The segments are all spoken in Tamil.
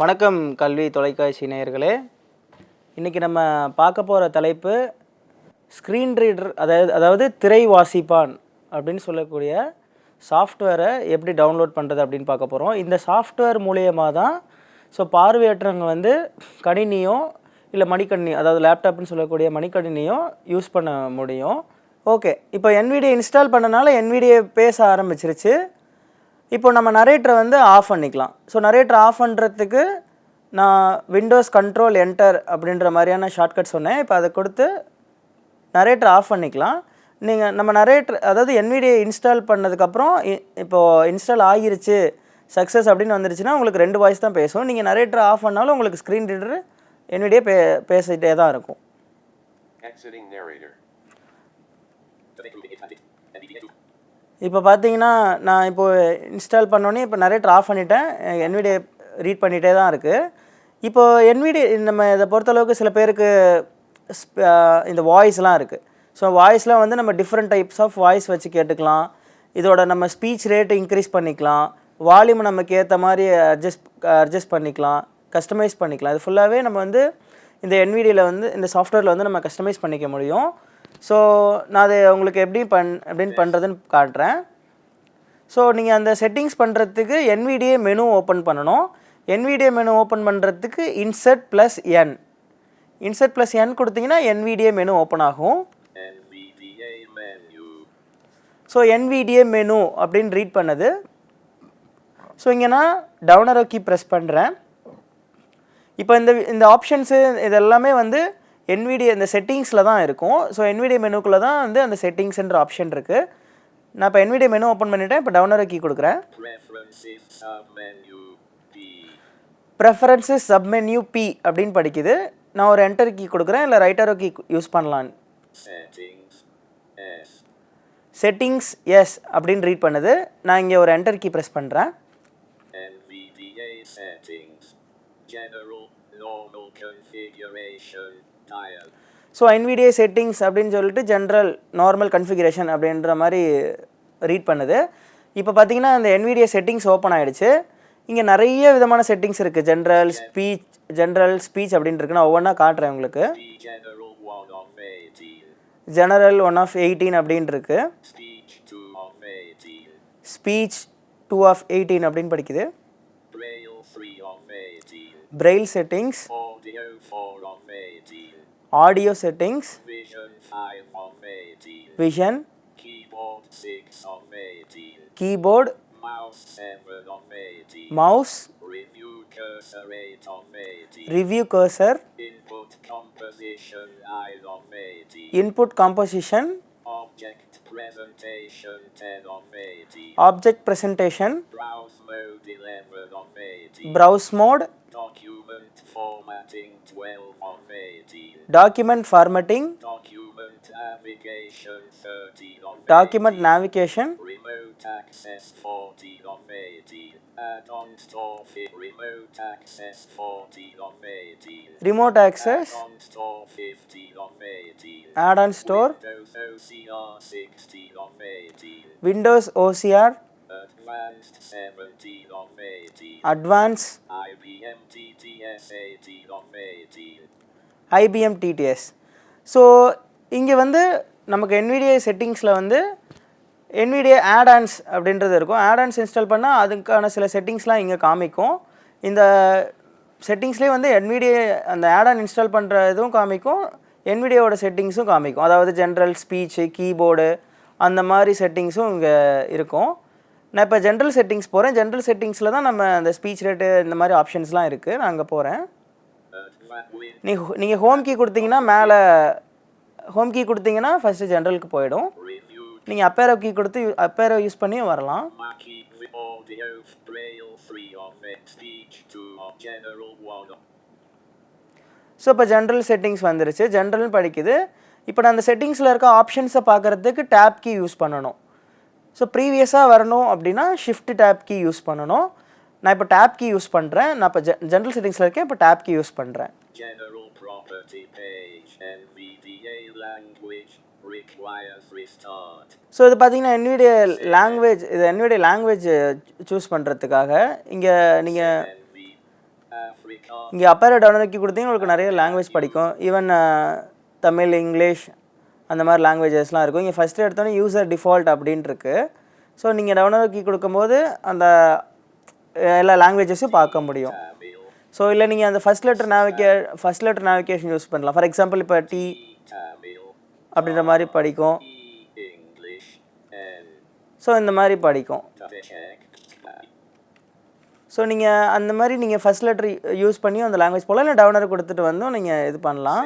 வணக்கம் கல்வி தொலைக்காட்சி நேயர்களே. இன்றைக்கி நம்ம பார்க்க போகிற தலைப்பு ஸ்க்ரீன் ரீடர் அதாவது அதாவது திரை வாசிப்பான் அப்படின்னு சொல்லக்கூடிய சாஃப்ட்வேரை எப்படி டவுன்லோட் பண்ணுறது அப்படின்னு பார்க்க போகிறோம் இந்த சாஃப்ட்வேர் மூலியமாக தான் ஸோ பார்வையற்றவங்க வந்து கணினியோ இல்லை மடிக்கணினி அதாவது லேப்டாப்னு சொல்லக்கூடிய மடிக்கணினியோ யூஸ் பண்ண முடியும். ஓகே இப்போ என்விடியை இன்ஸ்டால் பண்ணனால என்விடியை பேச ஆரம்பிச்சிருச்சு. இப்போ நம்ம நரேட்டரை வந்து ஆஃப் பண்ணிக்கலாம். ஸோ நரேட்டர் ஆஃப் பண்ணுறதுக்கு நான் விண்டோஸ் கண்ட்ரோல் என்டர் அப்படின்ற மாதிரியான ஷார்ட்கட் சொன்னேன். இப்போ அதை கொடுத்து நரேட்டர் ஆஃப் பண்ணிக்கலாம். நீங்கள் நம்ம நரேட்டர் அதாவது என்விடியை இன்ஸ்டால் பண்ணதுக்கப்புறம் இ- இப்போது இன்ஸ்டால் ஆகிருச்சு சக்ஸஸ் அப்படின்னு வந்துருச்சுன்னா உங்களுக்கு ரெண்டு வாய்ஸ் தான் பேசும். நீங்கள் நரேட்டர் ஆஃப் பண்ணாலும் உங்களுக்கு ஸ்க்ரீன் ரீடர் NVIDIA பே பேசிகிட்டே தான் இருக்கும். Exiting narrator. இப்போ பார்த்தீங்கன்னா நான் இப்போ இன்ஸ்டால் பண்ணோன்னே இப்போ நரேட்டர் ஆஃப் பண்ணிட்டேன். NVIDIA ரீட் பண்ணிகிட்டே தான் இருக்குது இப்போது என்விடி நம்ம இதை பொறுத்தளவுக்கு சில பேருக்கு இந்த வாய்ஸ்லாம் இருக்குது ஸோ வாய்ஸ்லாம் வந்து நம்ம டிஃப்ரெண்ட் டைப்ஸ் ஆஃப் வாய்ஸ் வச்சு கேட்டுக்கலாம். இதோட நம்ம ஸ்பீச் ரேட்டு இன்க்ரீஸ் பண்ணிக்கலாம். வால்யூம் நமக்கு ஏற்ற மாதிரி அட்ஜஸ்ட் அட்ஜஸ்ட் பண்ணிக்கலாம். கஸ்டமைஸ் பண்ணிக்கலாம். இது ஃபுல்லாகவே நம்ம வந்து இந்த என்விடியில் வந்து இந்த சாஃப்ட்வேரில் வந்து நம்ம கஸ்டமைஸ் பண்ணிக்க முடியும். ஸோ நான் அதை உங்களுக்கு எப்படி பண் எப்படின்னு பண்ணுறதுன்னு காட்டுறேன். ஸோ நீங்கள் அந்த செட்டிங்ஸ் பண்ணுறதுக்கு NVDA மெனு ஓப்பன் பண்ணணும். NVDA மெனு ஓப்பன் பண்ணுறதுக்கு insert plus N insert plus N கொடுத்தீங்கன்னா NVDA மெனு ஓப்பன் ஆகும். ஸோ NVDA மெனு அப்படின்னு ரீட் பண்ணது. ஸோ இங்கே நான் டவுனர் கீ ப்ரெஸ் பண்ணுறேன் இப்போ இந்த இந்த ஆப்ஷன்ஸு இதெல்லாமே வந்து NVDA இந்த செட்டிங்ஸில் தான் இருக்கும். ஸோ NVDA மெனுக்குள்ளே தான் வந்து அந்த செட்டிங்ஸ்ன்ற ஆப்ஷன் இருக்குது நான் இப்போ NVDA மெனு ஓப்பன் பண்ணிவிட்டேன் இப்போ டவுனர் கீ கொடுக்குறேன். ப்ரெஃபரன்சஸ் சப்மென்யூ பி அப்படின்னு படிக்குது. நான் ஒரு என்டர் கீ கொடுக்குறேன். இல்லை ரைட்டரோ கீ யூஸ் பண்ணலாம் செட்டிங்ஸ் எஸ் அப்படின்னு ரீட் பண்ணுது. நான் இங்கே ஒரு என்டர் கீ ப்ரெஸ் பண்ணுறேன் General normal configuration. So NVDA settings அப்படின்னு சொல்லிட்டு ஜென்ரல் நார்மல் கன்ஃபிகரேஷன் அப்படின்ற மாதிரி ரீட் பண்ணுது. இப்போ பார்த்தீங்கன்னா இந்த NVDA செட்டிங்ஸ் ஓப்பன் ஆயிடுச்சு. இங்கே நிறைய விதமான செட்டிங்ஸ் இருக்குது ஜென்ரல் ஸ்பீச் ஜென்ரல் ஸ்பீச் அப்படின்னு இருக்கு நான் ஒவ்வொன்றா காட்டுறேன் உங்களுக்கு. The general 1 of 18. General one of eighteen அப்படின்னு இருக்கு Speech 2 of 18. Speech two of eighteen அப்படின்னு படிக்குது Braille 3 of 18. Braille settings audio settings, vision 5 of vision, keyboard 6 of keyboard, mouse 7 of mouse, review cursor of review cursor, input composition of input composition, object presentation 10 of object presentation, browse mode 11 of browse mode, document formatting 12 of 18, Document formatting. Document navigation 13 of Document 18. navigation. Remote access 14 of 18. Add-on store remote access 14 of 18. Remote access. Add-on store 15 of 18. Add-on store. Windows OCR 16 of 18. Windows OCR. Advanced 17 of 18. Advanced. IBM TTS 18 of 18. IBM TTS so இங்கே வந்து நமக்கு என்விடிஏ செட்டிங்ஸில் வந்து என்விடிஏ ஆட்-ஆன்ஸ் அப்படின்றது இருக்கும். ஆட்-ஆன்ஸ் இன்ஸ்டால் பண்ணால் அதுக்கான சில செட்டிங்ஸ்லாம் இங்கே காமிக்கும். இந்த செட்டிங்ஸ்லேயே வந்து என்விடிஏ அந்த ஆட்-ஆன் இன்ஸ்டால் பண்ணுற இதுவும் காமிக்கும். என்விடியோட செட்டிங்ஸும் காமிக்கும். அதாவது ஜென்ரல் ஸ்பீச்சு கீபோர்டு அந்த மாதிரி செட்டிங்ஸும் இங்கே இருக்கும். நான் இப்போ ஜென்ரல் செட்டிங்ஸ் போகிறேன் ஜென்ரல் செட்டிங்ஸில் தான் நம்ம அந்த ஸ்பீச் ரேட்டு இந்த மாதிரி ஆப்ஷன்ஸ்லாம் இருக்குது நான் அங்கே போகிறேன் நீங்கள் நீங்கள் ஹோம் கீ கொடுத்தீங்கன்னா மேலே ஹோம் கீ கொடுத்தீங்கன்னா ஃபஸ்ட்டு ஜென்ரலுக்கு போயிடும். நீங்கள் அப்பேரோ கீ கொடுத்து அப்பேரோ யூஸ் பண்ணியும் வரலாம். ஸோ இப்போ ஜென்ரல் செட்டிங்ஸ் வந்துருச்சு. ஜென்ரல்னு படிக்குது. இப்போ நான் அந்த செட்டிங்ஸில் இருக்க ஆப்ஷன்ஸை பார்க்குறதுக்கு டேப் கீ யூஸ் பண்ணணும். ஸோ ப்ரீவியஸாக வரணும் அப்படின்னா ஷிஃப்ட் டேப் கீ யூஸ் பண்ணணும். நான் இப்போ டேப் கீ யூஸ் பண்ணுறேன் நான் இப்போ ஜென்ரல் செட்டிங்ஸில் இருக்கேன். இப்போ டேப் கீ யூஸ் பண்ணுறேன் General Property Page NVDA Language requires restart. So இது பார்த்தீங்கன்னா NVIDIA லாங்குவேஜ் இது NVIDIA லாங்குவேஜ் சூஸ் பண்ணுறதுக்காக இங்கே நீங்கள். இங்கே அப்பேரை டவுன் நோக்கி கொடுத்தீங்கன்னா உங்களுக்கு நிறைய லாங்குவேஜ் படிக்கும் ஈவன் தமிழ் இங்கிலீஷ் அந்த மாதிரி லாங்குவேஜஸ்லாம் இருக்கும் இங்கே ஃபஸ்ட்டு எடுத்தோன்னே யூசர் டிஃபால்ட் அப்படின்ட்டு இருக்கு ஸோ நீங்கள் டவுன் நோக்கி கொடுக்கும்போது அந்த எல்லா லாங்குவேஜஸும் பார்க்க முடியும். ஸோ இல்லை நீங்கள் அந்த first letter navigate first letter navigation use பண்ணலாம். ஃபார் எக்ஸாம்பிள் இப்போ டி அப்படின்ற மாதிரி படிக்கும். ஸோ இந்த மாதிரி படிக்கும். ஸோ நீங்கள் அந்த மாதிரி நீங்கள் ஃபஸ்ட் லெட்டர் யூஸ் பண்ணி அந்த லாங்குவேஜ் போகலாம் இல்லை டவுனர் கொடுத்துட்டு வந்தும் நீங்கள் இது பண்ணலாம்.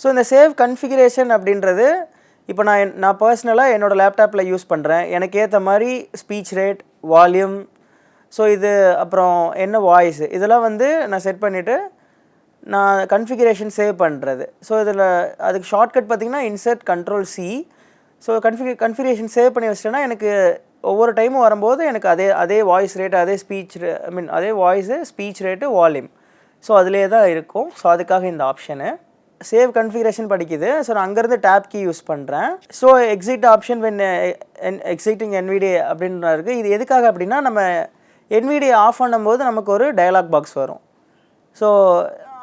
ஸோ இந்த சேவ் கன்ஃபிகரேஷன் அப்படின்றது இப்போ நான் என்- நான் பர்சனலாக என்னோடய லேப்டாப்பில் யூஸ் பண்ணுறேன் எனக்கு ஏற்ற மாதிரி ஸ்பீச் ரேட் வால்யூம் ஸோ இது அப்புறம் என்ன வாய்ஸ் இதெல்லாம் வந்து நான் செட் பண்ணிவிட்டு நான் கன்ஃபிகரேஷன் சேவ் பண்ணுறது ஸோ இதில் அதுக்கு ஷார்ட்கட் பார்த்திங்கன்னா insert control C so config configuration save பண்ணி வச்சிட்டேன்னா எனக்கு ஒவ்வொரு டைமும் வரும்போது எனக்கு அதே அதே வாய்ஸ் ரேட்டு அதே ஸ்பீச் ஐ மீன் அதே voice speech rate volume so அதிலே தான் இருக்கும். ஸோ அதுக்காக இந்த ஆப்ஷனு சேவ் கன்ஃபிகரேஷன் படிக்குது. ஸோ நான் அங்கேருந்து டேப் கீ யூஸ் பண்ணுறேன் so exit option when N exiting NVDA அப்படின்ற இருக்குது இது எதுக்காக அப்படின்னா நம்ம என்விடியை ஆஃப் பண்ணும்போது நமக்கு ஒரு டயலாக் பாக்ஸ் வரும். ஸோ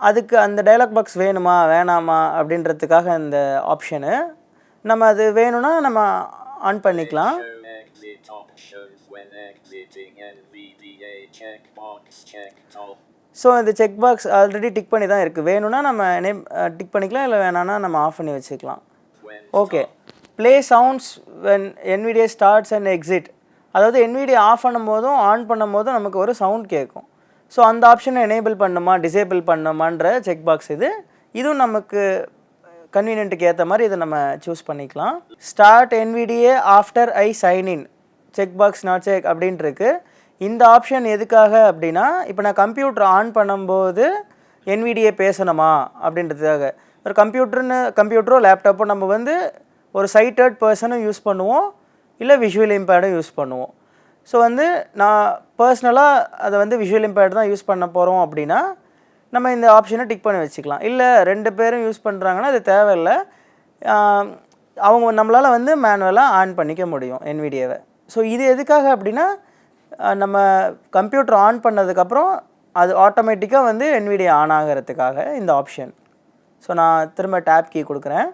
அதுக்கு அந்த டயலாக் பாக்ஸ் வேணுமா வேணாமா அப்படின்றதுக்காக இந்த ஆப்ஷனு நம்ம அது வேணும்னா நம்ம ஆன் பண்ணிக்கலாம். When exiting NVDA checkbox checked so இந்த செக் பாக்ஸ் ஆல்ரெடி டிக் பண்ணி தான் இருக்குது வேணும்னா நம்ம நேம் டிக் பண்ணிக்கலாம் இல்லை வேணான்னா நம்ம ஆஃப் பண்ணி வச்சுக்கலாம். Okay play sounds when NVDA starts and exit அதாவது என்விடிஏ ஆஃப் பண்ணும்போதும் ஆன் பண்ணும்போதும் நமக்கு ஒரு சவுண்ட் கேட்கும். ஸோ அந்த ஆப்ஷனை எனேபிள் பண்ணுமா டிசேபிள் பண்ணுமான்ற செக் பாக்ஸ் இது. இதுவும் நமக்கு கன்வீனியன்ட்டுக்கு ஏற்ற மாதிரி இதை நம்ம சூஸ் பண்ணிக்கலாம். Start NVDA after I sign in check box not check அப்படின்ட்டுருக்கு இந்த ஆப்ஷன் எதுக்காக அப்படின்னா இப்போ நான் கம்ப்யூட்டர் ஆன் பண்ணும்போது என்விடிஏ பேசணுமா அப்படின்றதுக்காக. ஒரு கம்ப்யூட்டர்னு கம்ப்யூட்டரோ லேப்டாப்போ நம்ம வந்து ஒரு சைட்டட் பர்சனும் யூஸ் பண்ணுவோம் இல்லை விஷுவல் இம்பேர்டும் யூஸ் பண்ணுவோம். ஸோ வந்து நான் பர்சனலாக அதை வந்து விஷுவல் இம்பேர்டு தான் யூஸ் பண்ண போகிறோம் அப்படின்னா நம்ம இந்த ஆப்ஷனை டிக் பண்ணி வச்சுக்கலாம். இல்லை ரெண்டு பேரும் யூஸ் பண்ணுறாங்கன்னா அது தேவையில்லை. அவங்க நம்மளால் வந்து மேனுவலாக ஆன் பண்ணிக்க முடியும் என்விடியவை ஸோ இது எதுக்காக அப்படின்னா நம்ம கம்ப்யூட்டர் ஆன் பண்ணதுக்கப்புறம் அது ஆட்டோமேட்டிக்காக வந்து என்விடியா ஆன் ஆகிறதுக்காக இந்த ஆப்ஷன் ஸோ நான் திரும்ப டேப் கீ கொடுக்குறேன்.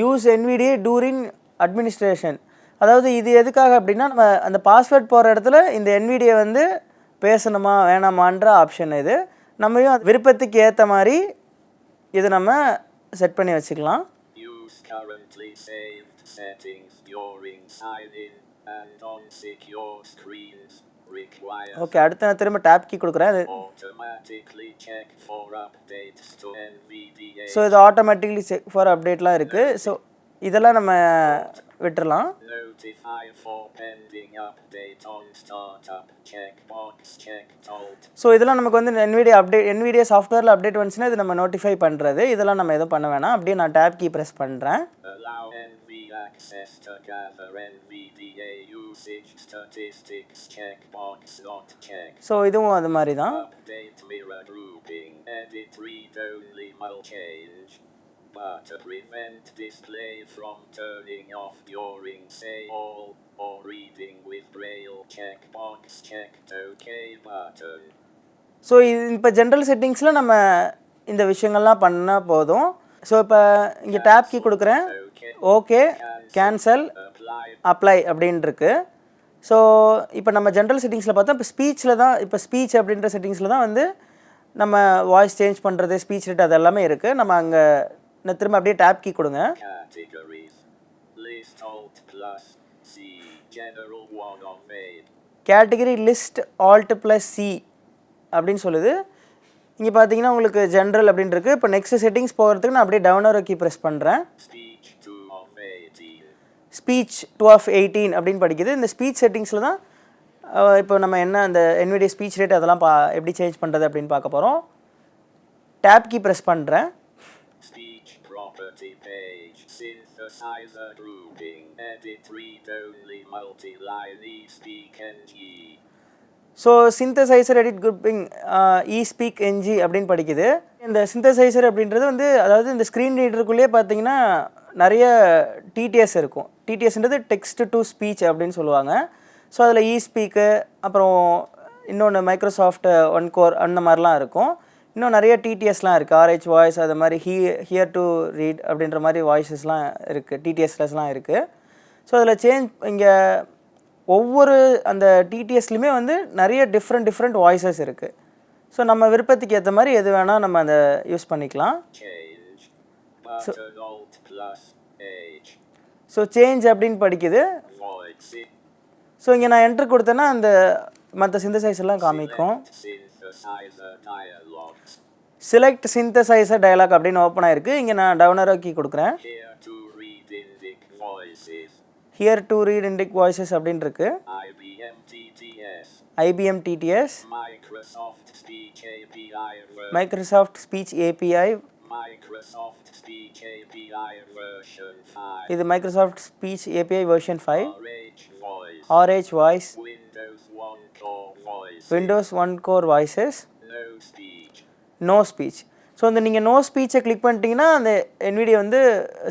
யூஸ் என்விடிஏ டூரிங் அட்மினிஸ்ட்ரேஷன் அதாவது இது எதுக்காக அப்படின்னா நம்ம அந்த பாஸ்வேர்ட் போகிற இடத்துல இந்த என்விடியை வந்து பேசணுமா வேணாமான்ற ஆப்ஷன் இது. நம்மையும் விருப்பத்துக்கு ஏற்ற மாதிரி இது நம்ம செட் பண்ணி வச்சுக்கலாம் ஓகே அடுத்து நான் திரும்ப டேப் கீ கொடுக்குறேன். ஸோ இது ஆட்டோமேட்டிக்லி செக் ஃபார் அப்டேட்லாம் இருக்குது ஸோ இதெல்லாம் நம்ம விட்டுறலாம் ஸோ இதெல்லாம் நமக்கு வந்து என்விடியா அப்டேட் என்விடியா சாஃப்ட்வேரில் அப்டேட் வந்துச்சுன்னா இது நம்ம நோட்டிஃபை பண்ணுறது இதெல்லாம் நம்ம எதுவும் பண்ண வேணாம் அப்படியே நான் டேப் கீ ப்ரெஸ் பண்ணுறேன் access to gather NVDA usage statistics checkbox not checked. So இதுவும் அது மாதிரி தான். Update mirror grouping. But to prevent display from turning off during say all or reading with braille. Checkbox checked OK button. So இது இப்போ ஜென்ரல் செட்டிங்ஸில் நம்ம இந்த விஷயங்கள்லாம் பண்ணால் போதும். ஸோ இப்போ இங்கே டேப் கீ கொடுக்குறேன். Okay cancel Apply. அப்ளை அப்படின்னு இருக்கு ஸோ இப்போ நம்ம ஜென்ரல் செட்டிங்ஸில் பார்த்தா இப்போ ஸ்பீச்சில் தான் இப்போ ஸ்பீச் அப்படின்ற செட்டிங்ஸில் தான் வந்து நம்ம வாய்ஸ் சேஞ்ச் பண்ணுறது ஸ்பீச் ரேட் அது எல்லாமே இருக்குது நம்ம அங்கே நான் திரும்ப அப்படியே டேப் கீ கொடுங்க categories. List alt plus C. General 1 of 8. Category list alt plus C அப்படின்னு சொல்லுது இங்கே பார்த்தீங்கன்னா உங்களுக்கு ஜென்ரல் அப்படின்னு இருக்குது இப்போ நெக்ஸ்ட் செட்டிங்ஸ் போகிறதுக்கு நான் அப்படியே டவுனர் கீ ப்ரெஸ் பண்ணுறேன் Speech 2 of 18. Speech two of eighteen அப்படின்னு படிக்குது இந்த ஸ்பீச் செட்டிங்ஸில் தான் இப்போ நம்ம என்ன அந்த என்னுடைய ஸ்பீச் ரேட் அதெல்லாம் பா எப்படி சேஞ்ச் பண்ணுறது அப்படின்னு பார்க்க போகிறோம் டேப் கீ ப்ரெஸ் பண்ணுறேன் Speech property page. Synthesizer grouping. Uh, edit read only multi-line e speak ng. So synthesizer edit grouping E speak NG அப்படின்னு படிக்குது இந்த சிந்தசைசர் அப்படின்றது வந்து அதாவது இந்த ஸ்க்ரீன் ரீடருக்குள்ளேயே பார்த்தீங்கன்னா நிறைய டிடிஎஸ் இருக்கும் டிடிஎஸ்ன்றது டெக்ஸ்ட் டு ஸ்பீச் அப்படின்னு சொல்லுவாங்க ஸோ அதில் இ ஸ்பீக்கு அப்புறம் இன்னொன்று மைக்ரோசாஃப்ட் ஒன் கோர் அந்த மாதிரிலாம் இருக்கும் இன்னும் நிறைய டிடிஎஸ்லாம் இருக்குது ஆர்ஹெச் வாய்ஸ் அது மாதிரி ஹி ஹியர் டு ரீட் அப்படின்ற மாதிரி வாய்ஸஸ்லாம் இருக்குது டிடிஎஸ்லஸ்லாம் இருக்குது ஸோ அதில் சேஞ்ச் இங்கே ஒவ்வொரு அந்த டிடிஎஸ்லையுமே வந்து நிறைய டிஃப்ரெண்ட் டிஃப்ரெண்ட் வாய்ஸஸ் இருக்குது ஸோ நம்ம விருப்பத்துக்கு ஏற்ற மாதிரி எது வேணால் நம்ம அதை யூஸ் பண்ணிக்கலாம். ஸோ சேஞ்ச் அப்படின்னு படிக்குது. ஸோ இங்கே நான் என்ட்ரு கொடுத்தேன்னா அந்த மற்ற சிந்தசைஸ் எல்லாம் காமிக்கும். செலக்ட் சிந்தசைசர் டயலாக் அப்படின்னு ஓப்பன் ஆயிருக்கு இங்கே நான் டவுனர் கீ கொடுக்குறேன். Hear to read Indic voices அப்படின்னு இருக்கு. IBM TTS Microsoft speech API Microsoft Speech API version 5. இது Microsoft speech API version five. RH voice Windows 1 core voice. Windows one core voices. No speech so இந்த நீங்கள் நோ ஸ்பீச்சை கிளிக் பண்ணிட்டீங்கன்னா அந்த NVIDIA வந்து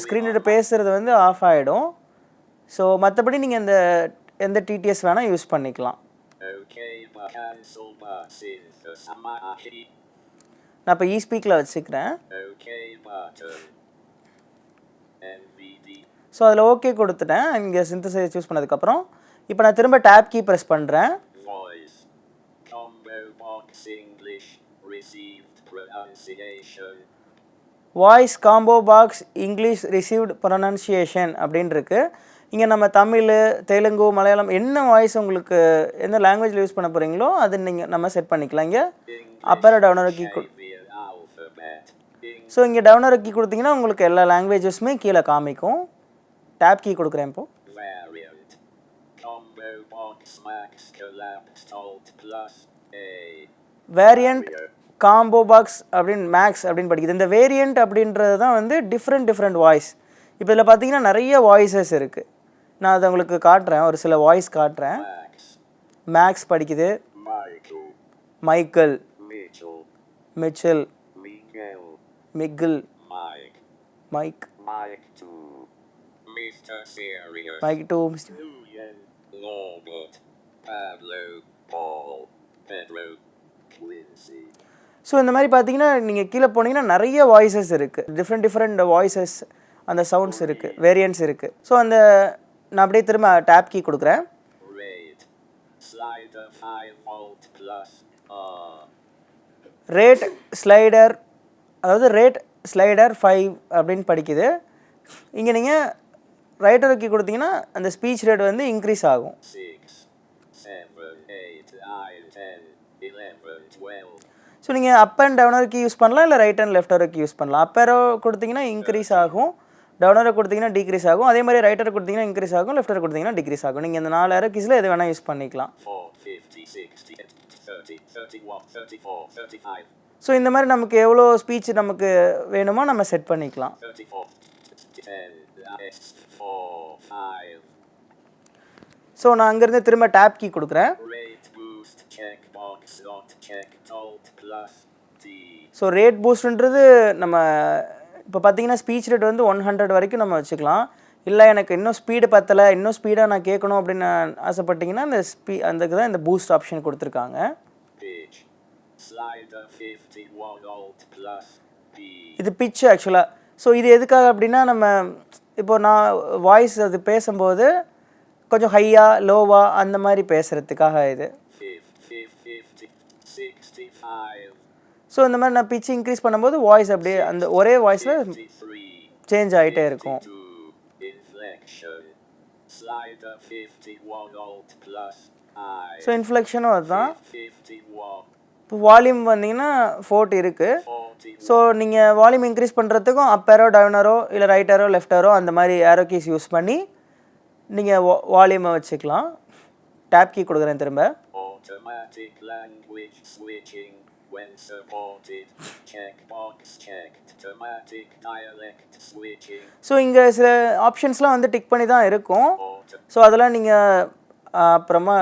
ஸ்க்ரீனோட பேசுகிறது வந்து ஆஃப் ஆகிடும் ஸோ மற்றபடி நீங்கள் இந்த எந்த டிடிஎஸ் வேணால் யூஸ் பண்ணிக்கலாம். நான் இப்போ இ ஸ்பீக்கில் வச்சுக்கிறேன். ஸோ அதில் ஓகே கொடுத்துட்டேன். இங்கே சிந்தசைஸ் யூஸ் பண்ணதுக்கப்புறம். இப்போ நான் திரும்ப டேப் கீ ப்ரெஸ் பண்ணுறேன் English. Pronunciation. Voice combo box English received pronunciation அப்படின்னு இருக்குது இங்கே நம்ம தமிழ் தெலுங்கு மலையாளம் என்ன வாய்ஸ் உங்களுக்கு எந்த லாங்குவேஜில் யூஸ் பண்ண போகிறீங்களோ அது நீங்கள் நம்ம செட் பண்ணிக்கலாம். இங்கே அப்பர் டவுனர் ஸோ இங்கே டவுனர் கீ கொடுத்தீங்கன்னா உங்களுக்கு எல்லா லாங்குவேஜஸுமே கீழே காமிக்கும். டேப் கீ கொடுக்குறேன் இப்போ. வேரியண்ட் காம்போ பாக்ஸ் அப்படின்னு மேக்ஸ் அப்படின்னு படிக்குது இந்த வேரியண்ட் அப்படின்றது தான் வந்து டிஃப்ரெண்ட் டிஃப்ரெண்ட் வாய்ஸ் இப்போ இதில் பார்த்தீங்கன்னா நிறைய வாய்ஸஸ் இருக்குது நான் அதை உங்களுக்கு காட்டுறேன் ஒரு சில வாய்ஸ் காட்டுறேன் மேக்ஸ் படிக்குது Michael Mitchell Mickle Mike Mike two Julian. Pablo. Paul. Pedro. Quincy. ஸோ இந்த மாதிரி பார்த்தீங்கன்னா நீங்கள் கீழே போனீங்கன்னா நிறைய வாய்ஸஸ் இருக்குது டிஃப்ரெண்ட் டிஃப்ரெண்ட் வாய்ஸஸ் அந்த சவுண்ட்ஸ் இருக்குது வேரியன்ட்ஸ் இருக்குது ஸோ அந்த நான் அப்படியே திரும்ப டேப் கீ கொடுக்குறேன் Raid. Slider 5 volt plus R. Rate slider அதாவது ரேட் ஸ்லைடர் ஃபைவ் அப்படின்னு படிக்குது இங்கே நீங்கள் ரைட்டர் கீ கொடுத்தீங்கன்னா அந்த ஸ்பீச் ரேட் வந்து இன்க்ரீஸ் ஆகும் ஸோ நீங்கள் up and down arrow use பண்ணலாம் இல்லை right and left key use பண்ணலாம்? அப் ஏரோ கொடுத்தீங்கன்னா இன்க்ரீஸ் ஆகும். டவுனரை கொடுத்தீங்கன்னா டிக்ரீஸ் ஆகும். அதே மாதிரி ரைட்டரை கொடுத்தீங்கன்னா இன்க்ரீஸ் ஆகும். லெஃப்டரை கொடுத்தீங்கன்னா டிக்ரீஸ் ஆகும். நீங்கள் இந்த நாலு arrow கீஸில் எது வேணால் யூஸ் பண்ணிக்கலாம். ஸோ இந்த மாதிரி நமக்கு எவ்வளோ ஸ்பீச் நமக்கு வேணுமோ நம்ம செட் பண்ணிக்கலாம். ஸோ நான் அங்கேருந்து திரும்ப டேப் கீ கொடுக்குறேன். ஸோ ரேட் பூஸ்ட்ன்றது நம்ம இப்போ பார்த்தீங்கன்னா ஸ்பீச் ரேட் வந்து ஒன் ஹண்ட்ரட் வரைக்கும் நம்ம வச்சுக்கலாம். இல்லை எனக்கு இன்னும் ஸ்பீடு பத்தலை இன்னும் ஸ்பீடாக நான் கேட்கணும் அப்படின்னு ஆசைப்பட்டீங்கன்னா இந்த ஸ்பீ அதுக்கு தான் இந்த பூஸ்ட் ஆப்ஷன் கொடுத்துருக்காங்க. இது பிச் ஆக்சுவலாக ஸோ இது எதுக்காக அப்படின்னா நம்ம இப்போ நான் வாய்ஸ் அது பேசும்போது கொஞ்சம் ஹையாக லோவாக அந்த மாதிரி பேசுகிறதுக்காக இது. ஸோ இந்த மாதிரி நான் பிச்சு இன்க்ரீஸ் பண்ணும்போது வாய்ஸ் அப்படியே அந்த ஒரே வாய்ஸில் சேஞ்ச் ஆகிட்டே இருக்கும். ஸோ இன்ஃப்ளெக்ஷனும் அதுதான். இப்போ வால்யூம் வந்தீங்கன்னா ஃபோர்ட் இருக்குது ஸோ நீங்கள் வால்யூம் இன்க்ரீஸ் பண்ணுறதுக்கும் அப்பேரோ டவுனரோ இல்லை ரைட்டரோ லெஃப்டரோ அந்த மாதிரி ஏரோ கீஸ் யூஸ் பண்ணி நீங்கள் வால்யூமை வச்சுக்கலாம். டேப் கீ கொடுக்குறேன் திரும்ப. Automatic language switching when supported. Checkbox checked. Automatic dialect switching. So இங்கே சில ஆப்ஷன்ஸ்லாம் வந்து டிக் பண்ணி தான் இருக்கும் ஸோ அதெல்லாம் நீங்கள் அப்புறமா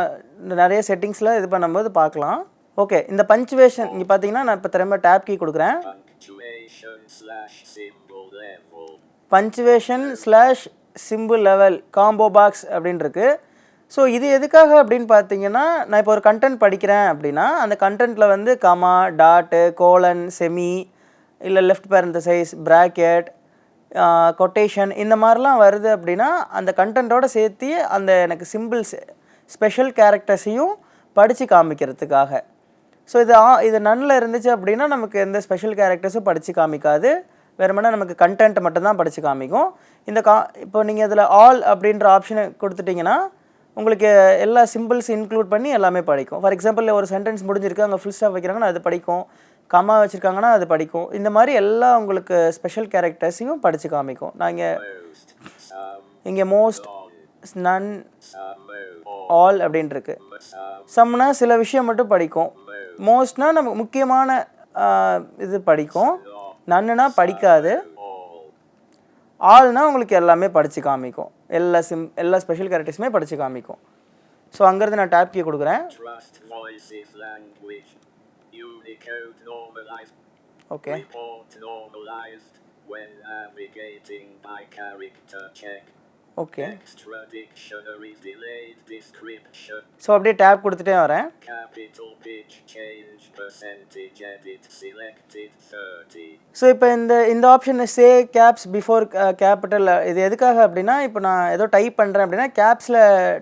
நிறைய செட்டிங்ஸில் இது பண்ணும்போது பார்க்கலாம் ஓகே இந்த பஞ்சுவேஷன் இங்கே பார்த்தீங்கன்னா நான் இப்போ திரும்ப டேப் கீ கொடுக்குறேன் Punctuation slash symbol level. Punctuation slash simple level combo box அப்படின்னு இருக்கு ஸோ இது எதுக்காக அப்படின்னு பார்த்தீங்கன்னா நான் இப்போ ஒரு கண்டென்ட் படிக்கிறேன் அப்படின்னா அந்த கண்டென்ட்டில் வந்து கமா டாட்டு கோலன் செமி இல்லை left parenthesis bracket quotation இந்த மாதிரிலாம் வருது அப்படின்னா அந்த கண்டென்ட்டோடு சேர்த்து அந்த எனக்கு சிம்பிள்ஸ் ஸ்பெஷல் கேரக்டர்ஸையும் படித்து காமிக்கிறதுக்காக. ஸோ இது ஆ இது நன்னில் இருந்துச்சு அப்படின்னா நமக்கு எந்த ஸ்பெஷல் கேரக்டர்ஸும் படித்து காமிக்காது. வெறுமனே நமக்கு கண்டென்ட் மட்டும்தான் படித்து காமிக்கும். இந்த கா இப்போ நீங்கள் இதில் ஆல் அப்படின்ற ஆப்ஷனை கொடுத்துட்டிங்கன்னா உங்களுக்கு எல்லா சிம்பிள்ஸ் இன்க்ளூட் பண்ணி எல்லாமே படிக்கும். ஃபார் எக்ஸாம்பிள் ஒரு சென்டென்ஸ் முடிஞ்சிருக்கு அங்கே ஃபுல் ஸ்டாப் வைக்கிறாங்கன்னா அது படிக்கும். கமா வச்சுருக்காங்கன்னா அது படிக்கும். இந்த மாதிரி எல்லா உங்களுக்கு ஸ்பெஷல் கேரக்டர்ஸையும் படித்து காமிக்கும். நாங்கள் இங்கே மோஸ்ட் நன் ஆல் அப்படின்ட்டுருக்கு சம்னா சில விஷயம் மட்டும் படிக்கும். மோஸ்ட்னா நமக்கு முக்கியமான இது படிக்கும். நன்னுனா படிக்காது. ஆள்னா உங்களுக்கு எல்லாமே படித்து காமிக்கும். எல்லா சிம் எல்லா ஸ்பெஷல் கேரக்டர்ஸுமே படித்து காமிக்கும். ஸோ அங்கேருந்து நான் டேப் கீ கொடுக்குறேன். Okay okay. ஸோ அப்படியே டேப் கொடுத்துட்டே வரேன் Capital pitch change percentage edit selected 30. So இப்போ இந்த இந்த option say caps before capital இது எதுக்காக அப்படின்னா இப்போ நான் ஏதோ டைப் பண்ணுறேன் அப்படின்னா கேப்ஸில்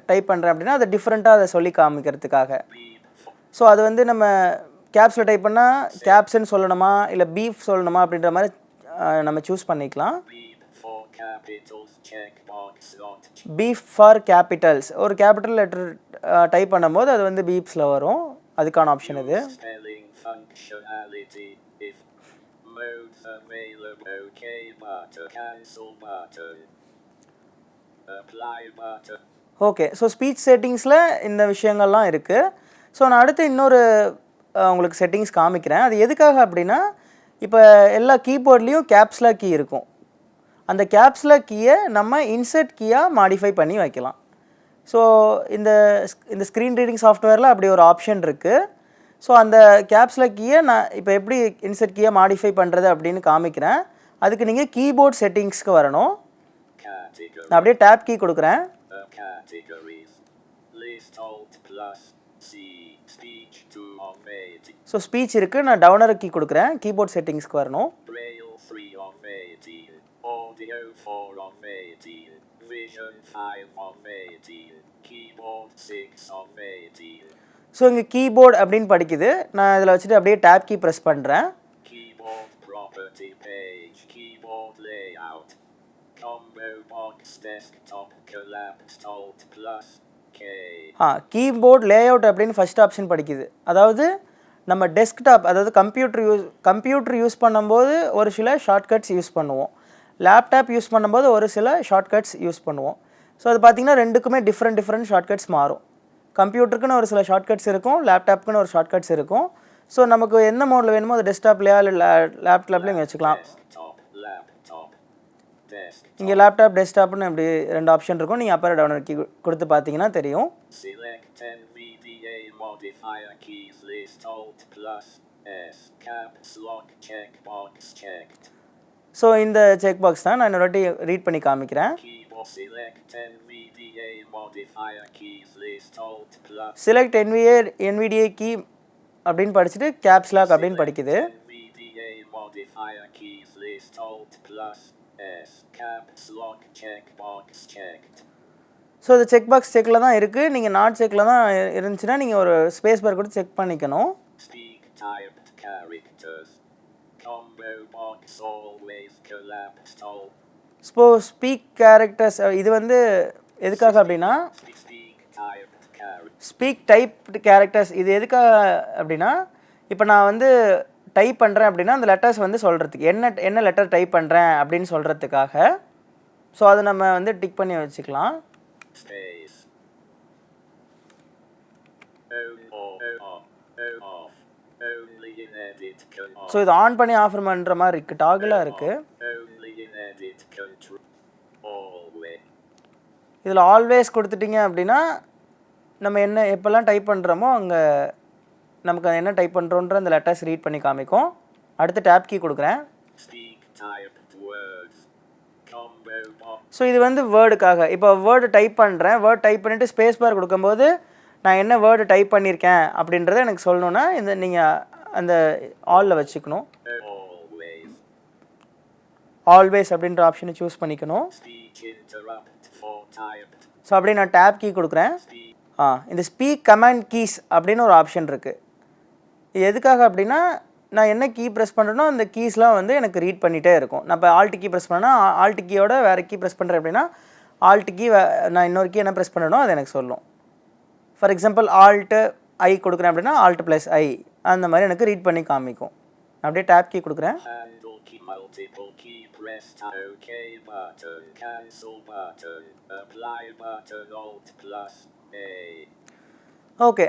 டைப் பண்ணுறேன் அப்படின்னா அதை டிஃப்ரெண்ட்டாக அதை சொல்லி காமிக்கிறதுக்காக ஸோ அது வந்து நம்ம கேப்ஸில் டைப் பண்ணால் கேப்ஸ்ன்னு சொல்லணுமா இல்லை பீஃப் சொல்லணுமா அப்படின்ற மாதிரி அஹ், நம்ம சூஸ் பண்ணிக்கலாம் பீஃப் ஃபார் கேபிட்டல்ஸ் ஒரு கேபிட்டல் லெட்டர் டைப் பண்ணும்போது அது வந்து பீப்ஸில் வரும். அதுக்கான ஆப்ஷன் இது. ஓகே ஸோ ஸ்பீச் செட்டிங்ஸில் இந்த விஷயங்கள்லாம் இருக்குது ஸோ நான் அடுத்து இன்னொரு உங்களுக்கு செட்டிங்ஸ் காமிக்கிறேன். அது எதுக்காக அப்படின்னா இப்போ எல்லா கீபோர்ட்லேயும் கேப்ஸ்லா கீ இருக்கும். அந்த கேப்ஸில் கீயை நம்ம இன்சர்ட் கீயாக மாடிஃபை பண்ணி வைக்கலாம். ஸோ இந்த இந்த ஸ்க்ரீன் ரீடிங் சாஃப்ட்வேரில் அப்படி ஒரு ஆப்ஷன் இருக்குது ஸோ அந்த கேப்ஸில் கீயை நான் இப்போ எப்படி இன்சர்ட் கீயை மாடிஃபை பண்ணுறது அப்படின்னு காமிக்கிறேன். அதுக்கு நீங்கள் கீபோர்ட் செட்டிங்ஸ்க்கு வரணும். நான் அப்படியே டேப் கீ கொடுக்குறேன். ஸோ ஸ்பீச் இருக்குது நான் டவுனர் கீ கொடுக்குறேன். கீபோர்ட் செட்டிங்ஸ்க்கு வரணும். Braille 3 of 18 audio 4 of 18 vision 5 of 18 keyboard 6 of 18 so இங்கே கீபோர்ட் அப்படின்னு படிக்குது. நான் இதில் வச்சுட்டு அப்படியே டேப் கீ ப்ரெஸ் பண்ணுறேன் Keyboard property page, keyboard layout, combo box desktop collapsed alt plus K. ஆ கீபோர்ட் லேஅவுட் அப்படின்னு ஃபஸ்ட் ஆப்ஷன் படிக்குது. அதாவது நம்ம டெஸ்க்டாப் அதாவது கம்ப்யூட்டர் யூஸ் கம்ப்யூட்டர் யூஸ் பண்ணும்போது ஒரு சில ஷார்ட்கட்ஸ் யூஸ் பண்ணுவோம். லேப்டாப் யூஸ் பண்ணும்போது ஒரு சில ஷார்ட்கட்ஸ் யூஸ் பண்ணுவோம். ஸோ அது பார்த்திங்கன்னா ரெண்டுக்குமே டிஃப்ரெண்ட் டிஃப்ரெண்ட் ஷார்ட்கட்ஸ் மாறும். கம்ப்யூட்டருக்குன்னு ஒரு சில ஷார்ட்கட்ஸ் இருக்கும் லேப்டாப்புக்குன்னு ஒரு ஷார்ட்கட்ஸ் இருக்கும். ஸோ நமக்கு எந்த மோடில் வேணுமோ அது டெஸ்க்டாப்லையா இல்லை லேப்டாப்லேயும் வச்சுக்கலாம். இங்கே லேப்டாப் டெஸ்க்டாப்னு இப்படி ரெண்டு ஆப்ஷன் இருக்கும். நீங்கள் அப்பர் டவுன் கீ கொடுத்து பார்த்தீங்கன்னா தெரியும். S. Checkbox checked. ஸோ இந்த செக் பாக்ஸ் தான் நான் இன்னொரு ரீட் பண்ணி காமிக்கிறேன். செலக்ட் என்விஏ என்விடிஏ கீ அப்படின்னு படிச்சுட்டு கேப்ஸ் லாக் அப்படின்னு படிக்குது. ஸோ இந்த செக் பாக்ஸ் செக்கில் தான் இருக்குது நீங்கள் நாட் செக்கில் தான் இரு- இருந்துச்சுன்னா நீங்கள் ஒரு ஸ்பேஸ் பார் கொடுத்து செக் பண்ணிக்கணும் Speak typed characters. Combo box always collapsed all. So speak characters இது வந்து எதுக்காக அப்படின்னா Speak typed characters. Speak type characters இது எதுக்காக அப்படின்னா இப்போ நான் வந்து டைப் பண்ணுறேன் அப்படின்னா அந்த லெட்டர்ஸ் வந்து சொல்கிறதுக்கு என்ன என்ன லெட்டர் டைப் பண்ணுறேன் அப்படின்னு சொல்கிறதுக்காக ஸோ அதை நம்ம வந்து டிக் பண்ணி வச்சுக்கலாம் Space. On or on. On off. Only in edit can so இது ஆன் பண்ணி ஆஃப் பண்ணுற மாதிரி இருக்குது டாகிளாக இருக்குது. இதில் ஆல்வேஸ் கொடுத்துட்டீங்க அப்படின்னா நம்ம என்ன எப்போல்லாம் டைப் பண்ணுறோமோ அங்கே நமக்கு என்ன டைப் பண்ணுறோன்ற அந்த லெட்டர்ஸ் ரீட் பண்ணி காமிக்கும். அடுத்து டேப் கீ கொடுக்குறேன். ஸோ இது வந்து வேர்டுக்காக இப்போ வேர்டு டைப் பண்ணுறேன் வேர்ட் டைப் பண்ணிவிட்டு ஸ்பேஸ் பார் கொடுக்கும்போது நான் என்ன வேர்டு டைப் பண்ணியிருக்கேன் அப்படின்றத எனக்கு சொல்லணுன்னா இந்த நீங்கள் அந்த ஆலில் வச்சுக்கணும். ஆல்வேஸ் அப்படின்ற ஆப்ஷனை சூஸ் பண்ணிக்கணும். ஸோ அப்படியே நான் டேப் கீ கொடுக்குறேன். ஆ இந்த ஸ்பீக் கமாண்ட் கீஸ் அப்படின்னு ஒரு ஆப்ஷன் இருக்குது இது எதுக்காக அப்படின்னா நான் என்ன கீ ப்ரெஸ் பண்ணுறேனோ அந்த கீஸ்லாம் வந்து எனக்கு ரீட் பண்ணிகிட்டே இருக்கும் நான் இப்போ ஆல்ட் கீ ப்ரெஸ் பண்ணேன்னா ஆல்ட் கீயோட வேறு கீ ப்ரெஸ் பண்ணுறேன் அப்படின்னா ஆல்ட் கீ நான் இன்னொரு கீ என்ன ப்ரெஸ் பண்ணனோ அது எனக்கு சொல்லும் ஃபார் எக்ஸாம்பிள் ஆல்ட்டு ஐ கொடுக்குறேன் அப்படின்னா ஆல்ட் ப்ளஸ் ஐ அந்த மாதிரி எனக்கு ரீட் பண்ணி காமிக்கும். நான் அப்படியே டேப் கீ கொடுக்குறேன். ஓகே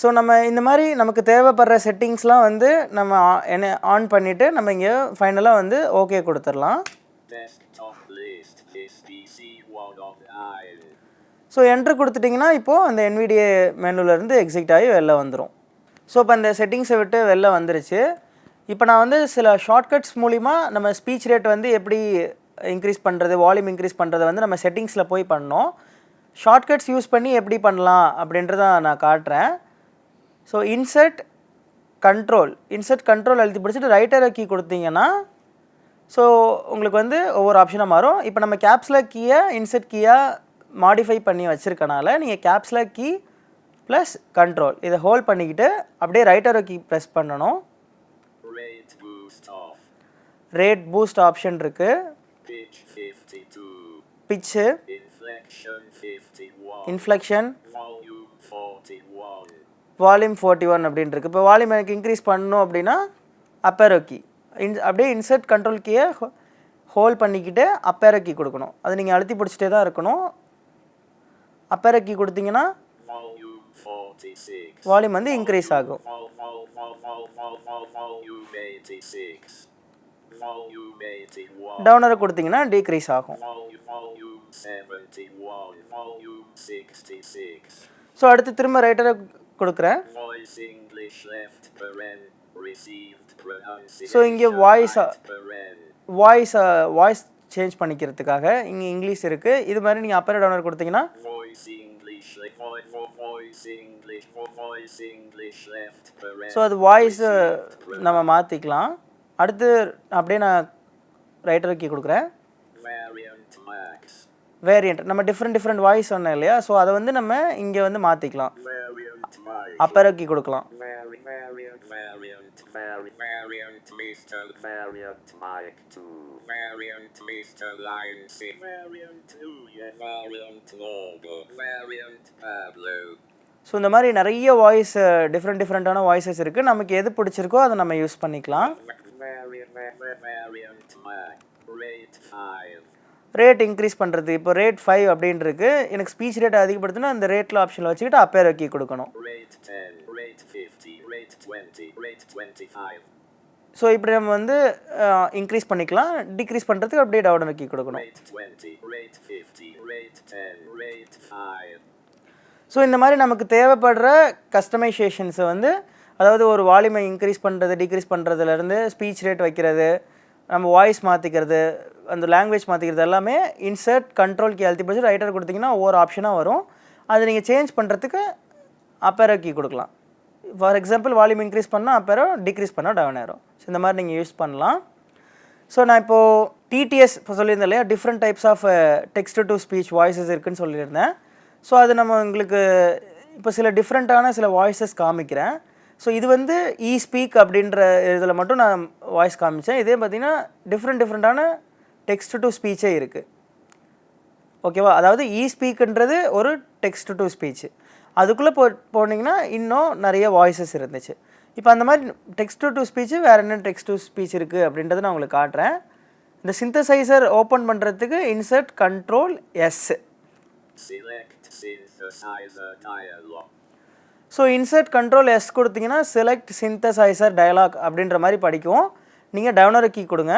ஸோ நம்ம இந்த மாதிரி நமக்கு தேவைப்படுற செட்டிங்ஸ்லாம் வந்து நம்ம என்ன ஆன் பண்ணிவிட்டு நம்ம இங்கே ஃபைனலாக வந்து ஓகே கொடுத்துடலாம். ஸோ என்ட்ரு கொடுத்துட்டிங்கன்னா இப்போது அந்த menu-ல இருந்து எக்ஸிட் ஆகி வெளில வந்துடும் ஸோ இப்போ அந்த செட்டிங்ஸை விட்டு வெளில வந்துருச்சு. இப்போ நான் வந்து சில ஷார்ட்கட்ஸ் மூலிமா நம்ம ஸ்பீச் ரேட் வந்து எப்படி இன்க்ரீஸ் பண்ணுறது வால்யூம் இன்க்ரீஸ் பண்ணுறது வந்து நம்ம செட்டிங்ஸில் போய் பண்ணோம். ஷார்ட்கட்ஸ் யூஸ் பண்ணி எப்படி பண்ணலாம் அப்படின்றத நான் காட்டுறேன். So insert control insert control எழுதி பிடிச்சிட்டு ரைட்டரை கீ கொடுத்தீங்கன்னா ஸோ உங்களுக்கு வந்து ஒவ்வொரு ஆப்ஷனாக மாறும். இப்போ நம்ம கேப்ஸில் கீயை இன்சர்ட் கீயாக மாடிஃபை பண்ணி வச்சுருக்கனால நீங்கள் கேப்ஸில் கீ ப்ளஸ் கண்ட்ரோல் இதை ஹோல்ட் பண்ணிக்கிட்டு அப்படியே ரைட்டரை கீ ப்ரெஸ் பண்ணணும். ரேட் பூஸ்ட் ஆப்ஷன் இருக்குது pitch. 52 பிச்சு இன்ஃப்ளெக்ஷன் வால்யூம் ஃபோர்ட்டி ஒன் அப்படின்னு இருக்கு. இப்போ வால்யூம் எனக்கு இன்க்ரீஸ் பண்ணணும் அப்படின்னா அப்பேரோ கீ இன் அப்படியே இன்சர்ட் கண்ட்ரோல் கீயை ஹோல்ட் பண்ணிக்கிட்டு அப்பேரோ கீ கொடுக்கணும். அது நீங்கள் அழுத்தி பிடிச்சிட்டே தான் இருக்கணும். அப்பேரோ கீ கொடுத்தீங்கன்னா வால்யூம் வந்து இன்க்ரீஸ் ஆகும் Vol, vol, vol, vol, vol, vol, volume 86 volume 81 டவுனரை கொடுத்தீங்கன்னா டீக்ரீஸ் ஆகும் volume volume 71 volume 66 ஸோ அடுத்து திரும்ப ரைட்டரை கொடுக்குறேன் So, இங்க uh, paren voice voice change பண்ணிக்கிறதுக்காக இங்கே இங்கிலீஷ் இருக்குது இது மாதிரி நீங்கள் அப்பர் டவுனர் கொடுத்தீங்கன்னா English left voice vo- voice English vo- voice English left paren so அது வாய்ஸ் நம்ம மாற்றிக்கலாம் அடுத்து அப்படியே நான் ரைட்டர் கீ கொடுக்குறேன். வேரியண்ட் நம்ம டிஃப்ரெண்ட் டிஃப்ரெண்ட் வாய்ஸ் சொன்னேன் இல்லையா? ஸோ அதை வந்து நம்ம இங்கே வந்து மாற்றிக்கலாம் variant max. Up arrow key கொடுக்கலாம் Vari- variant variant vari- variant Mr. variant Mike 2 variant Mr. Lion. 6 variant Luya variant Lobo variant Pablo. So இந்த மாதிரி நிறைய வாய்ஸ் டிஃப்ரெண்ட் டிஃப்ரெண்ட்டான வாய்ஸஸ் இருக்குது நமக்கு எது பிடிச்சிருக்கோ அதை நம்ம யூஸ் பண்ணிக்கலாம். Variant va- variant Mac rate 5 rate increase பண்ணுறது இப்போ ரேட் ஃபைவ் அப்படின்னு இருக்கு எனக்கு ஸ்பீச் ரேட் அதிகப்படுத்தினா அந்த ரேட்டில் ஆப்ஷனில் வச்சுக்கிட்டு அப்பேர் கீ கொடுக்கணும். ஸோ இப்படி நம்ம வந்து இன்க்ரீஸ் பண்ணிக்கலாம். டிக்ரீஸ் பண்ணுறதுக்கு அப்படியே டவுன் கீ கொடுக்கணும். Rate 20 rate 50 rate 10 rate 5 so இந்த மாதிரி நமக்கு தேவைப்படுற கஸ்டமைசேஷன்ஸை வந்து அதாவது ஒரு வால்யூமை இன்க்ரீஸ் பண்ணுறது டிக்ரீஸ் பண்ணுறதுலேருந்து ஸ்பீச் ரேட் வைக்கிறது நம்ம வாய்ஸ் மாற்றிக்கிறது அந்த லாங்குவேஜ் மாற்றிக்கிறது எல்லாமே இன்சர்ட் கண்ட்ரோல் கீ அழுத்தி பிடிச்சி ரைட்டர் கொடுத்தீங்கன்னா ஒவ்வொரு ஆப்ஷனாக வரும். அது நீங்கள் சேஞ்ச் பண்ணுறதுக்கு அப்பேரோ கீ கொடுக்கலாம். ஃபார் எக்ஸாம்பிள் வால்யூம் இன்க்ரீஸ் பண்ணால் அப்புறம் டிக்ரீஸ் பண்ணால் டவுன் ஆயிரும் ஸோ இந்த மாதிரி நீங்கள் யூஸ் பண்ணலாம். ஸோ நான் இப்போது டிடிஎஸ் இப்போ சொல்லியிருந்தேன் இல்லையா? Different types of text to speech voices இருக்குன்னு சொல்லியிருந்தேன். ஸோ அது நம்ம உங்களுக்கு இப்போ சில டிஃப்ரெண்ட்டான சில வாய்ஸஸ் காமிக்கிறேன். ஸோ இது வந்து இ ஸ்பீக் அப்படின்ற இதில் மட்டும் நான் வாய்ஸ் காமிச்சேன். இதே பார்த்தீங்கன்னா டிஃப்ரெண்ட் டிஃப்ரெண்ட்டான டெக்ஸ்ட் டு ஸ்பீச்சே இருக்குது ஓகேவா அதாவது இ ஸ்பீக்குன்றது ஒரு டெக்ஸ்ட் டு ஸ்பீச் அதுக்குள்ளே போ போனீங்கன்னா இன்னும் நிறைய வாய்ஸஸ் இருந்துச்சு. இப்போ அந்த மாதிரி டெக்ஸ்ட் டு ஸ்பீச் வேறு என்ன டெக்ஸ்ட் டு ஸ்பீச் இருக்குது அப்படின்றத நான் உங்களுக்கு காட்டுறேன். இந்த சிந்தசைசர் ஓப்பன் பண்ணுறதுக்கு insert control S so insert control S கொடுத்தீங்கன்னா செலக்ட் சிந்தசைசர் டயலாக் அப்படின்ற மாதிரி படிக்கும் நீங்கள் டவுனர் கீ கொடுங்க.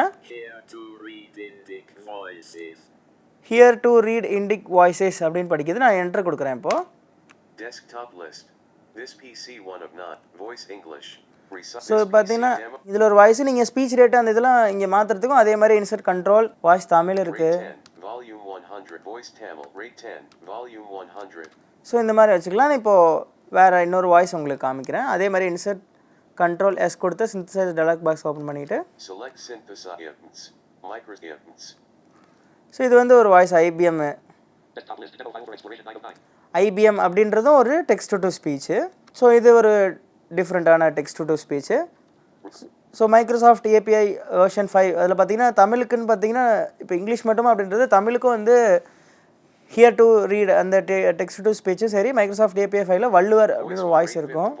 Here to read Indic voices அப்படின்னு படிக்குது. நான் என்ட்ரு கொடுக்குறேன் இப்போது Desktop list. This PC one of not. Voice English. So பார்த்தீங்கன்னா இதில் ஒரு வாய்ஸ் நீங்கள் ஸ்பீச் ரேட் அந்த இதெல்லாம் இங்கே மாற்றுறதுக்கும் அதே மாதிரி இன்சர்ட் கண்ட்ரோல் வாய்ஸ் தமிழ் இருக்குது rate 10, volume 100, voice Tamil, rate 10, volume 100. So இந்த மாதிரி வச்சுக்கலாம். இப்போது வேறு இன்னொரு வாய்ஸ் உங்களுக்கு காமிக்கிறேன். அதே மாதிரி இன்சர்ட் கண்ட்ரோல் எஸ் கொடுத்து சிந்தசைஸ் டெலாக் பாக்ஸ் ஓப்பன் பண்ணிவிட்டு microsystems. ஸோ இது வந்து ஒரு வாய்ஸ் ஐபிஎம் ஐபிஎம் அப்படின்றதும் ஒரு டெக்ஸ்ட் டு ஸ்பீச்சு ஸோ இது ஒரு டிஃப்ரெண்ட்டான text to speech so Microsoft API version five அதில் பார்த்தீங்கன்னா தமிழுக்குன்னு பார்த்தீங்கன்னா இப்போ இங்கிலீஷ் மட்டுமா அப்படின்றது தமிழுக்கும் வந்து ஹியர் டு ரீட் அந்த டெக்ஸ்ட் டு ஸ்பீச்சும் சரி மைக்ரோசாஃப்ட் ஏபிஐ ஃபைவ்ல வள்ளுவர் அப்படின்னு ஒரு வாய்ஸ் இருக்கும்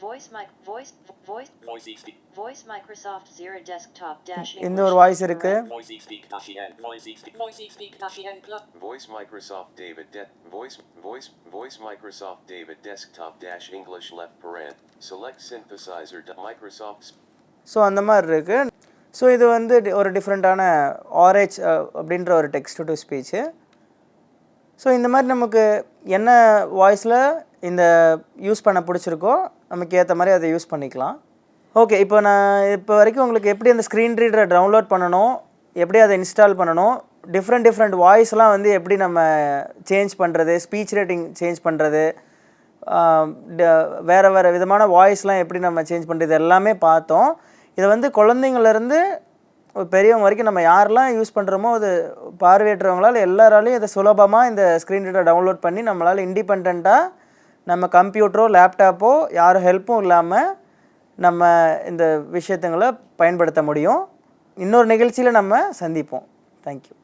Voice, Voice. Voice. Voice. Voice mic voice voice Voice. Speak. voice Microsoft Zero desktop dash இந்த ஒரு வாய்ஸ் இருக்குது Voice. Speak. Dash N. Voice. Speak. Voice. Speak. Dash N plus. voice Microsoft David De- voice voice voice Microsoft David desktop dash English left paren. Select synthesizer Microsoft so அந்த மாதிரி இருக்குது ஸோ இது வந்து ஒரு டிஃப்ரெண்ட்டான ஆரேஜ் அப்படின்ற ஒரு டெக்ஸ்ட் டு ஸ்பீச்சு ஸோ இந்த மாதிரி நமக்கு என்ன வாய்ஸில் இந்த யூஸ் பண்ண பிடிச்சிருக்கோ நமக்கு ஏற்ற மாதிரி அதை யூஸ் பண்ணிக்கலாம். ஓகே இப்போ நான் இப்போ வரைக்கும் உங்களுக்கு எப்படி அந்த ஸ்க்ரீன் ரீடரை டவுன்லோட் பண்ணணும் எப்படி அதை இன்ஸ்டால் பண்ணணும் டிஃப்ரெண்ட் டிஃப்ரெண்ட் வாய்ஸ்லாம் வந்து எப்படி நம்ம சேஞ்ச் பண்ணுறது ஸ்பீச் ரேட்டிங் சேஞ்ச் பண்ணுறது வேறு வேறு விதமான வாய்ஸ்லாம் எப்படி நம்ம சேஞ்ச் பண்ணுறது எல்லாமே பார்த்தோம். இதை வந்து குழந்தைங்கள்லேருந்து பெரியவங்க வரைக்கும் நம்ம யாரெல்லாம் யூஸ் பண்ணுறோமோ அது பார்வையற்றவங்களால் எல்லாராலையும் இதை சுலபமாக இந்த ஸ்க்ரீன் ரீடரை டவுன்லோட் பண்ணி நம்மளால் இண்டிபெண்ட்டாக நம்ம கம்ப்யூட்டரோ லேப்டாப்போ யார் ஹெல்ப்பும் இல்லாமல் நம்ம இந்த விஷயத்துங்களை பயன்படுத்த முடியும். இன்னொரு நிகழ்ச்சியில் நம்ம சந்திப்போம். தேங்க்யூ